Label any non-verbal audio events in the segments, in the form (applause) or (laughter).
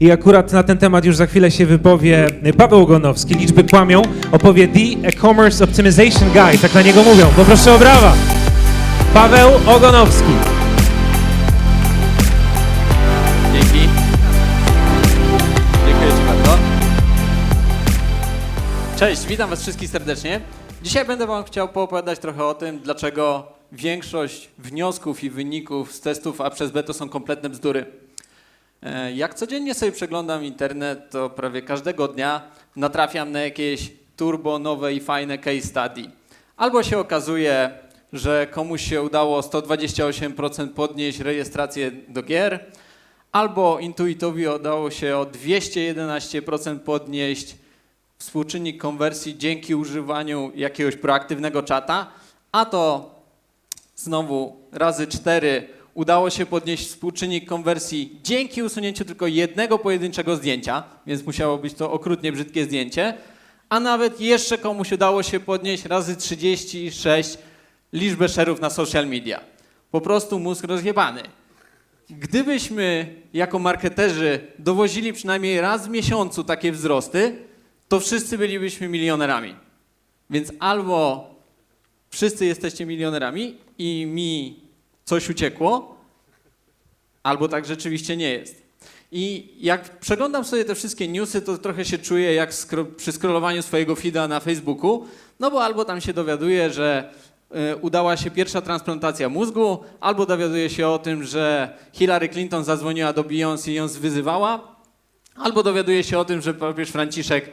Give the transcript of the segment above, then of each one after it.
i akurat na ten temat już za chwilę się wypowie Paweł Ogonowski. Liczby kłamią, opowie The E-Commerce Optimization Guide, tak na niego mówią. Poproszę o brawa. Paweł Ogonowski. Dzięki. Dziękuję Ci bardzo. Cześć, witam Was wszystkich serdecznie. Dzisiaj będę Wam chciał poopowiadać trochę o tym, dlaczego większość wniosków i wyników z testów A przez B to są kompletne bzdury. E, Jak codziennie sobie przeglądam internet, to prawie każdego dnia natrafiam na jakieś turbo nowe i fajne case study. Albo się okazuje, że komuś się udało 128% podnieść rejestrację do gier, albo Intuitowi udało się o 211% podnieść współczynnik konwersji dzięki używaniu jakiegoś proaktywnego czata, a to znowu razy 4 udało się podnieść współczynnik konwersji dzięki usunięciu tylko jednego pojedynczego zdjęcia, więc musiało być to okrutnie brzydkie zdjęcie, a nawet jeszcze komuś udało się podnieść razy 36 liczbę szerów na social media. Po prostu mózg rozjebany. Gdybyśmy jako marketerzy dowozili przynajmniej raz w miesiącu takie wzrosty, to wszyscy bylibyśmy milionerami. Więc albo wszyscy jesteście milionerami i mi coś uciekło, albo tak rzeczywiście nie jest. I jak przeglądam sobie te wszystkie newsy, to trochę się czuję jak przy scrollowaniu swojego feeda na Facebooku, no bo albo tam się dowiaduję, że y, udała się pierwsza transplantacja mózgu, albo dowiaduję się o tym, że Hillary Clinton zadzwoniła do Beyoncé i ją zwyzywała, albo dowiaduję się o tym, że papież Franciszek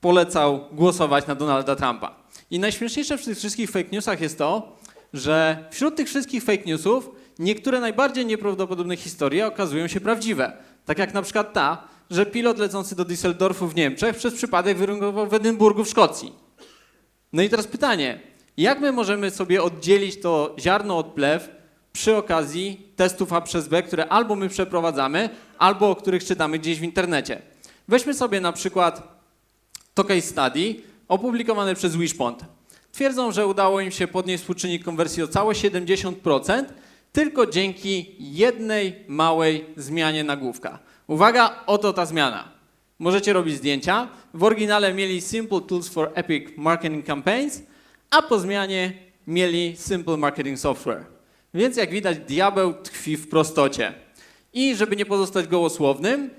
polecał głosować na Donalda Trumpa. I najśmieszniejsze w tych wszystkich fake newsach jest to, że wśród tych wszystkich fake newsów niektóre najbardziej nieprawdopodobne historie okazują się prawdziwe. Tak jak na przykład ta, że pilot lecący do Düsseldorfu w Niemczech przez przypadek wyrunkował w Edynburgu w Szkocji. No i teraz pytanie, jak my możemy sobie oddzielić to ziarno od plew przy okazji testów A przez B, które albo my przeprowadzamy, albo o których czytamy gdzieś w internecie. Weźmy sobie na przykład to case study opublikowane przez Wishpond. Twierdzą, że udało im się podnieść współczynnik konwersji o całe 70% tylko dzięki jednej małej zmianie nagłówka. Uwaga, oto ta zmiana. Możecie robić zdjęcia. W oryginale mieli Simple Tools for Epic Marketing Campaigns, a po zmianie mieli Simple Marketing Software. Więc jak widać, diabeł tkwi w prostocie. I żeby nie pozostać gołosłownym,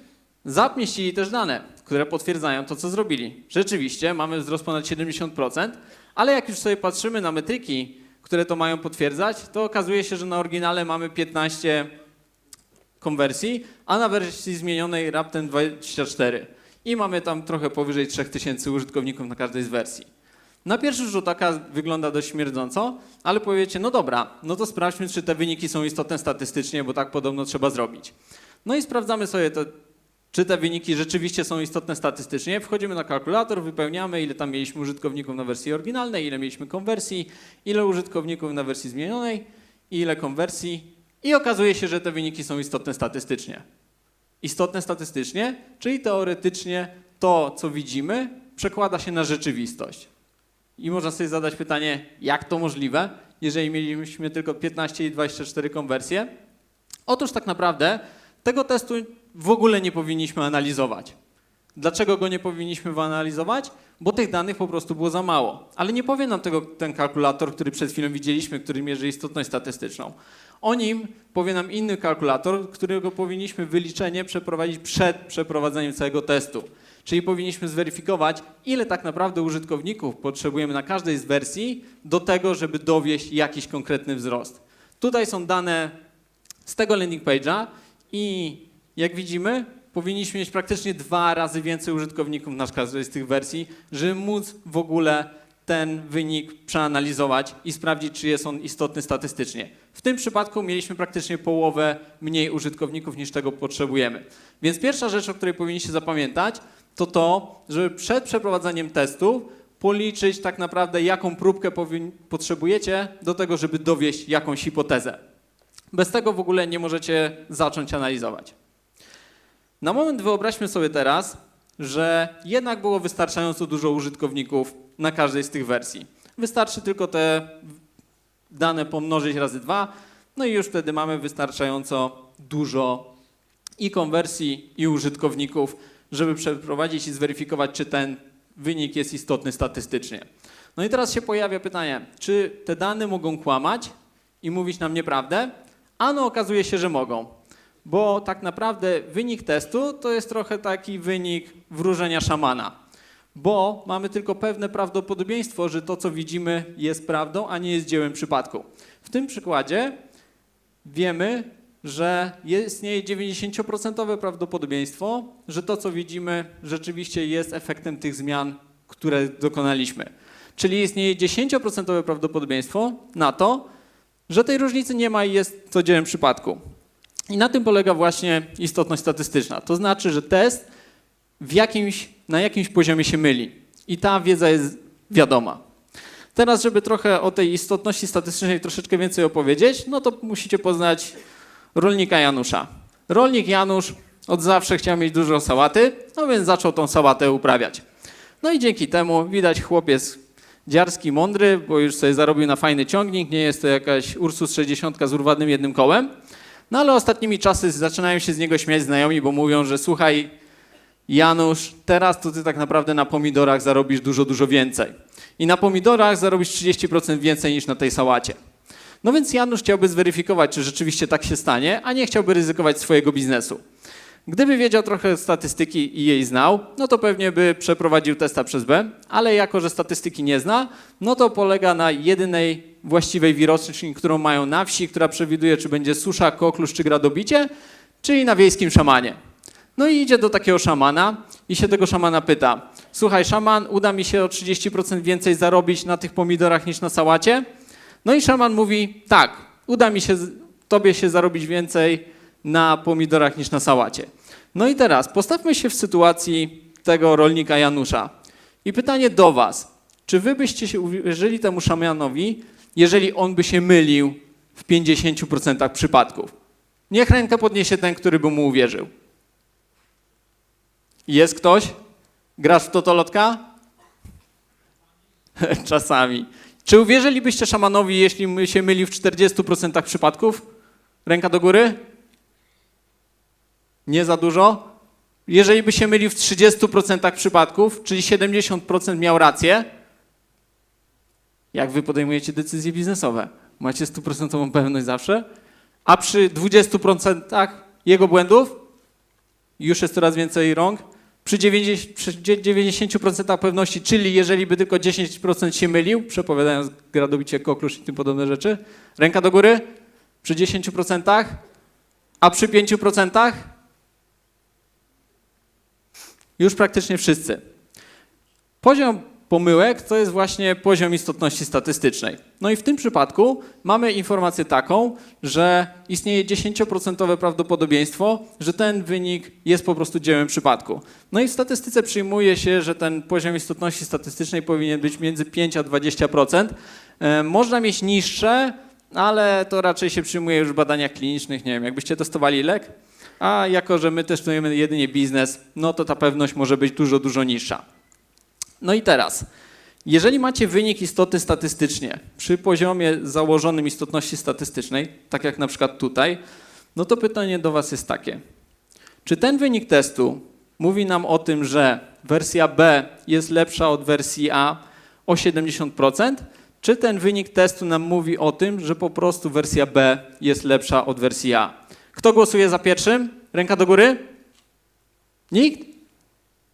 zamieścili też dane, które potwierdzają to, co zrobili. Rzeczywiście mamy wzrost ponad 70%, ale jak już sobie patrzymy na metryki, które to mają potwierdzać, to okazuje się, że na oryginale mamy 15 konwersji, a na wersji zmienionej raptem 24. I mamy tam trochę powyżej 3000 użytkowników na każdej z wersji. Na pierwszy rzut oka wygląda dość śmierdząco, ale powiecie, no dobra, no to sprawdźmy, czy te wyniki są istotne statystycznie, bo tak podobno trzeba zrobić. No i sprawdzamy sobie to, czy te wyniki rzeczywiście są istotne statystycznie. Wchodzimy na kalkulator, wypełniamy, ile tam mieliśmy użytkowników na wersji oryginalnej, ile mieliśmy konwersji, ile użytkowników na wersji zmienionej, i ile konwersji i okazuje się, że te wyniki są istotne statystycznie. Istotne statystycznie, czyli teoretycznie to, co widzimy, przekłada się na rzeczywistość. I można sobie zadać pytanie, jak to możliwe, jeżeli mieliśmy tylko 15 i 24 konwersje? Otóż tak naprawdę tego testu w ogóle nie powinniśmy analizować. Dlaczego go nie powinniśmy analizować? Bo tych danych po prostu było za mało. Ale nie powie nam tego ten kalkulator, który przed chwilą widzieliśmy, który mierzy istotność statystyczną. O nim powie nam inny kalkulator, którego powinniśmy wyliczenie przeprowadzić przed przeprowadzeniem całego testu. Czyli powinniśmy zweryfikować, ile tak naprawdę użytkowników potrzebujemy na każdej z wersji do tego, żeby dowieść jakiś konkretny wzrost. Tutaj są dane z tego landing page'a i jak widzimy, powinniśmy mieć praktycznie dwa razy więcej użytkowników na każdej z tych wersji, żeby móc w ogóle ten wynik przeanalizować i sprawdzić, czy jest on istotny statystycznie. W tym przypadku mieliśmy praktycznie połowę mniej użytkowników niż tego potrzebujemy. Więc pierwsza rzecz, o której powinniście zapamiętać, to to, żeby przed przeprowadzeniem testu policzyć tak naprawdę, jaką próbkę potrzebujecie do tego, żeby dowieść jakąś hipotezę. Bez tego w ogóle nie możecie zacząć analizować. Na moment wyobraźmy sobie teraz, że jednak było wystarczająco dużo użytkowników na każdej z tych wersji. Wystarczy tylko te dane pomnożyć razy dwa, no i już wtedy mamy wystarczająco dużo i konwersji, i użytkowników, żeby przeprowadzić i zweryfikować, czy ten wynik jest istotny statystycznie. No i teraz się pojawia pytanie, czy te dane mogą kłamać i mówić nam nieprawdę? Ano okazuje się, że mogą, bo tak naprawdę wynik testu to jest trochę taki wynik wróżenia szamana, bo mamy tylko pewne prawdopodobieństwo, że to, co widzimy, jest prawdą, a nie jest dziełem przypadku. W tym przykładzie wiemy, że istnieje 90% prawdopodobieństwo, że to, co widzimy, rzeczywiście jest efektem tych zmian, które dokonaliśmy. Czyli istnieje 10% prawdopodobieństwo na to, że tej różnicy nie ma i jest to dziełem przypadku. I na tym polega właśnie istotność statystyczna. To znaczy, że test jakimś, na jakimś poziomie się myli i ta wiedza jest wiadoma. Teraz, żeby trochę o tej istotności statystycznej troszeczkę więcej opowiedzieć, no to musicie poznać rolnika Janusza. Rolnik Janusz od zawsze chciał mieć dużo sałaty, no więc zaczął tą sałatę uprawiać. No i dzięki temu widać chłopiec dziarski, mądry, bo już sobie zarobił na fajny ciągnik, nie jest to jakaś Ursus 60 z urwanym jednym kołem. No ale ostatnimi czasy zaczynają się z niego śmiać znajomi, bo mówią, że słuchaj Janusz, teraz to ty tak naprawdę na pomidorach zarobisz dużo, dużo więcej. I na pomidorach zarobisz 30% więcej niż na tej sałacie. No więc Janusz chciałby zweryfikować, czy rzeczywiście tak się stanie, a nie chciałby ryzykować swojego biznesu. Gdyby wiedział trochę statystyki i jej znał, no to pewnie by przeprowadził testa przez B, ale jako, że statystyki nie zna, no to polega na jedynej właściwej wiroczni, którą mają na wsi, która przewiduje, czy będzie susza, koklusz czy gradobicie, czyli na wiejskim szamanie. No i idzie do takiego szamana i się tego szamana pyta: Słuchaj, szaman, uda mi się o 30% więcej zarobić na tych pomidorach niż na sałacie? No i szaman mówi: Tak, uda mi się, tobie się zarobić więcej na pomidorach niż na sałacie. No i teraz postawmy się w sytuacji tego rolnika Janusza. I pytanie do Was: czy Wy byście się uwierzyli temu szamanowi, jeżeli on by się mylił w 50% przypadków? Niech rękę podniesie ten, który by mu uwierzył. Jest ktoś? Grasz w totolotka? (laughs) Czasami. Czy uwierzylibyście szamanowi, jeśli się mylił w 40% przypadków? Ręka do góry? Nie za dużo? Jeżeli by się mylił w 30% przypadków, czyli 70% miał rację, jak wy podejmujecie decyzje biznesowe? Macie stuprocentową pewność zawsze? A przy 20% jego błędów już jest coraz więcej rąk. Przy 90%, przy 90% pewności, czyli jeżeli by tylko 10% się mylił, przepowiadając gradobicie koklusz i tym podobne rzeczy, ręka do góry, przy 10%, a przy 5% już praktycznie wszyscy. Poziom pomyłek to jest właśnie poziom istotności statystycznej. No i w tym przypadku mamy informację taką, że istnieje 10% prawdopodobieństwo, że ten wynik jest po prostu dziełem przypadku. No i w statystyce przyjmuje się, że ten poziom istotności statystycznej powinien być między 5 a 20%. E, Można mieć niższe, ale to raczej się przyjmuje już w badaniach klinicznych. Nie wiem, jakbyście testowali lek, a jako, że my testujemy jedynie biznes, no to ta pewność może być dużo, dużo niższa. No i teraz, jeżeli macie wynik istoty statystycznie przy poziomie założonym istotności statystycznej, tak jak na przykład tutaj, no to pytanie do Was jest takie. Czy ten wynik testu mówi nam o tym, że wersja B jest lepsza od wersji A o 70%, czy ten wynik testu nam mówi o tym, że po prostu wersja B jest lepsza od wersji A? Kto głosuje za pierwszym? Ręka do góry? Nikt?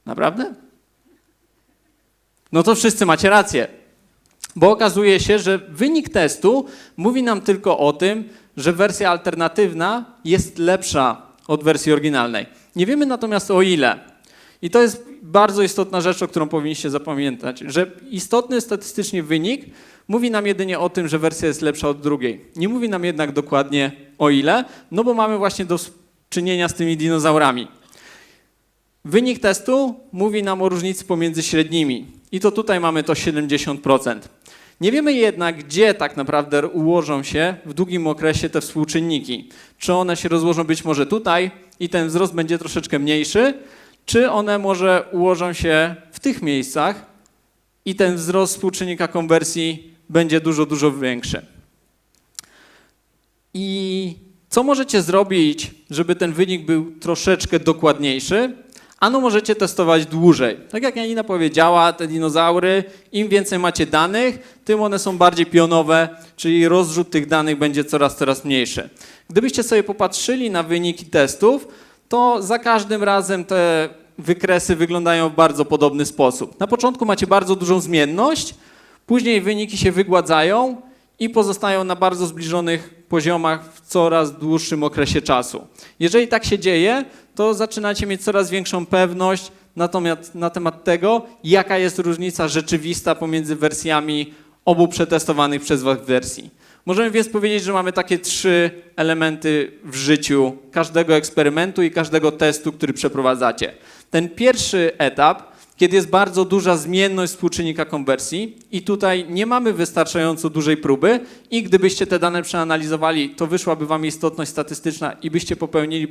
Naprawdę? No to wszyscy macie rację. Bo okazuje się, że wynik testu mówi nam tylko o tym, że wersja alternatywna jest lepsza od wersji oryginalnej. Nie wiemy natomiast o ile. I to jest bardzo istotna rzecz, o którą powinniście zapamiętać, że istotny statystycznie wynik mówi nam jedynie o tym, że wersja jest lepsza od drugiej. Nie mówi nam jednak dokładnie o ile, no bo mamy właśnie do czynienia z tymi dinozaurami. Wynik testu mówi nam o różnicy pomiędzy średnimi. I to tutaj mamy to 70%. Nie wiemy jednak, gdzie tak naprawdę ułożą się w długim okresie te współczynniki. Czy one się rozłożą być może tutaj i ten wzrost będzie troszeczkę mniejszy, czy one może ułożą się w tych miejscach i ten wzrost współczynnika konwersji będzie dużo, dużo większy. I Co możecie zrobić, żeby ten wynik był troszeczkę dokładniejszy? Ano możecie testować dłużej. Tak jak Janina powiedziała, te dinozaury, im więcej macie danych, tym one są bardziej pionowe, czyli rozrzut tych danych będzie coraz, coraz mniejszy. Gdybyście sobie popatrzyli na wyniki testów, to za każdym razem te wykresy wyglądają w bardzo podobny sposób. Na początku macie bardzo dużą zmienność, później wyniki się wygładzają i pozostają na bardzo zbliżonych poziomach w coraz dłuższym okresie czasu. Jeżeli tak się dzieje, to zaczynacie mieć coraz większą pewność natomiast na temat tego, jaka jest różnica rzeczywista pomiędzy wersjami obu przetestowanych przez Was wersji. Możemy więc powiedzieć, że mamy takie trzy elementy w życiu każdego eksperymentu i każdego testu, który przeprowadzacie. Ten pierwszy etap, kiedy jest bardzo duża zmienność współczynnika konwersji i tutaj nie mamy wystarczająco dużej próby i gdybyście te dane przeanalizowali, to wyszłaby wam istotność statystyczna i byście popełnili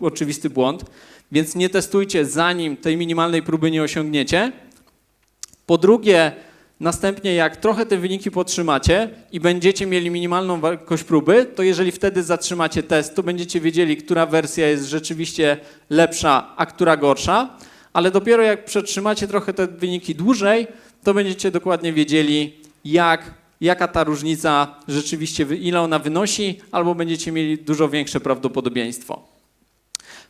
oczywisty błąd, więc nie testujcie zanim tej minimalnej próby nie osiągniecie. Po drugie, następnie jak trochę te wyniki podtrzymacie i będziecie mieli minimalną wartość próby, to jeżeli wtedy zatrzymacie test, to będziecie wiedzieli, która wersja jest rzeczywiście lepsza, a która gorsza, ale dopiero jak przetrzymacie trochę te wyniki dłużej, to będziecie dokładnie wiedzieli, jak, jaka ta różnica rzeczywiście, ile ona wynosi, albo będziecie mieli dużo większe prawdopodobieństwo.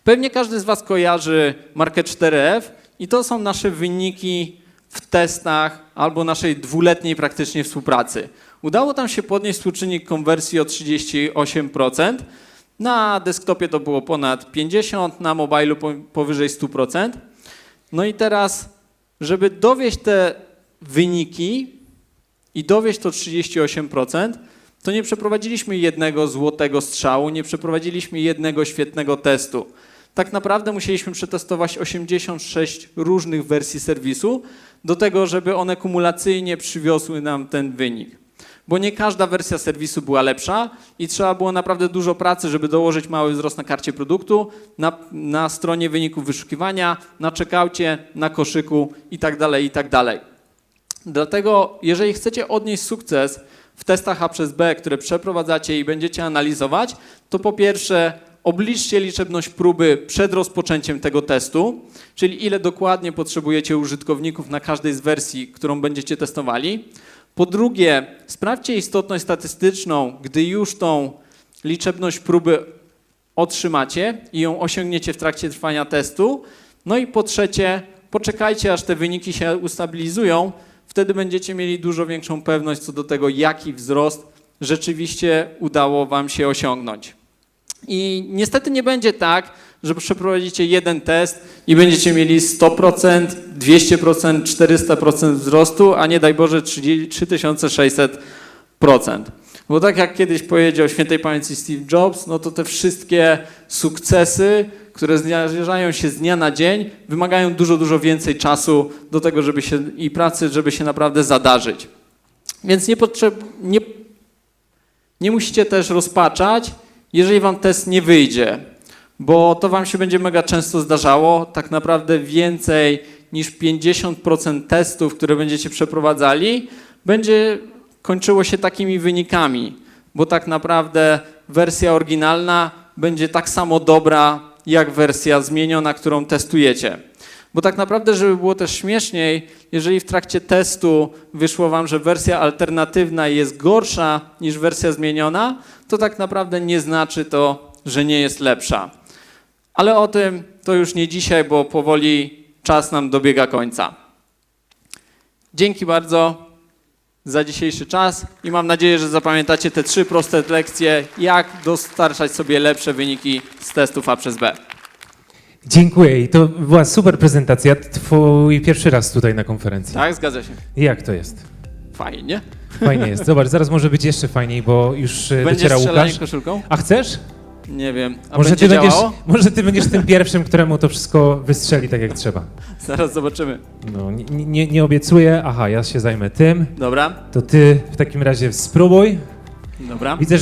Pewnie każdy z Was kojarzy markę 4F i to są nasze wyniki w testach albo naszej dwuletniej praktycznie współpracy. Udało tam się podnieść współczynnik konwersji o 38%. Na desktopie to było ponad 50%, na mobilu po- powyżej 100%. No i teraz, żeby dowieść te wyniki i dowieść to 38%, to nie przeprowadziliśmy jednego złotego strzału, nie przeprowadziliśmy jednego świetnego testu. Tak naprawdę musieliśmy przetestować 86 różnych wersji serwisu do tego, żeby one kumulacyjnie przywiosły nam ten wynik. Bo nie każda wersja serwisu była lepsza i trzeba było naprawdę dużo pracy, żeby dołożyć mały wzrost na karcie produktu, na, na stronie wyników wyszukiwania, na checkoutie, na koszyku itd. itd. Dlatego, jeżeli chcecie odnieść sukces w testach A przez B, które przeprowadzacie i będziecie analizować, to po pierwsze obliczcie liczebność próby przed rozpoczęciem tego testu, czyli ile dokładnie potrzebujecie użytkowników na każdej z wersji, którą będziecie testowali. Po drugie, sprawdźcie istotność statystyczną, gdy już tą liczebność próby otrzymacie i ją osiągniecie w trakcie trwania testu. No i po trzecie, poczekajcie aż te wyniki się ustabilizują, wtedy będziecie mieli dużo większą pewność co do tego, jaki wzrost rzeczywiście udało Wam się osiągnąć. I niestety nie będzie tak, że przeprowadzicie jeden test i będziecie mieli 100%, 200%, 400% wzrostu, a nie daj Boże 30 3600%. Bo tak jak kiedyś powiedział świętej pamięci Steve Jobs, no to te wszystkie sukcesy, które zdarzają się z dnia na dzień, wymagają dużo, dużo więcej czasu do tego, żeby się i pracy, żeby się naprawdę zadarzyć. Więc nie, potrzeb, nie, nie musicie też rozpaczać, jeżeli wam test nie wyjdzie, bo to wam się będzie mega często zdarzało. Tak naprawdę więcej niż 50% testów, które będziecie przeprowadzali, będzie kończyło się takimi wynikami, bo tak naprawdę wersja oryginalna będzie tak samo dobra jak wersja zmieniona, którą testujecie. Bo tak naprawdę, żeby było też śmieszniej, jeżeli w trakcie testu wyszło wam, że wersja alternatywna jest gorsza niż wersja zmieniona, to tak naprawdę nie znaczy to, że nie jest lepsza. Ale o tym to już nie dzisiaj, bo powoli czas nam dobiega końca. Dzięki bardzo za dzisiejszy czas i mam nadzieję, że zapamiętacie te trzy proste lekcje, jak dostarczać sobie lepsze wyniki z testów A przez B. Dziękuję i to była super prezentacja. Twój pierwszy raz tutaj na konferencji. Tak, zgadza się. Jak to jest? Fajnie. Fajnie jest. Zobacz, zaraz może być jeszcze fajniej, bo już e, Będzie dociera strzelanie Łukasz. koszulką? A chcesz? Nie wiem. A Może będzie ty, będziesz, może ty będziesz tym pierwszym, któremu to wszystko wystrzeli tak jak trzeba. Zaraz zobaczymy. No, nie, nie, nie obiecuję. Aha, ja się zajmę tym. Dobra, To ty w takim razie spróbuj. dobra. Widzę, że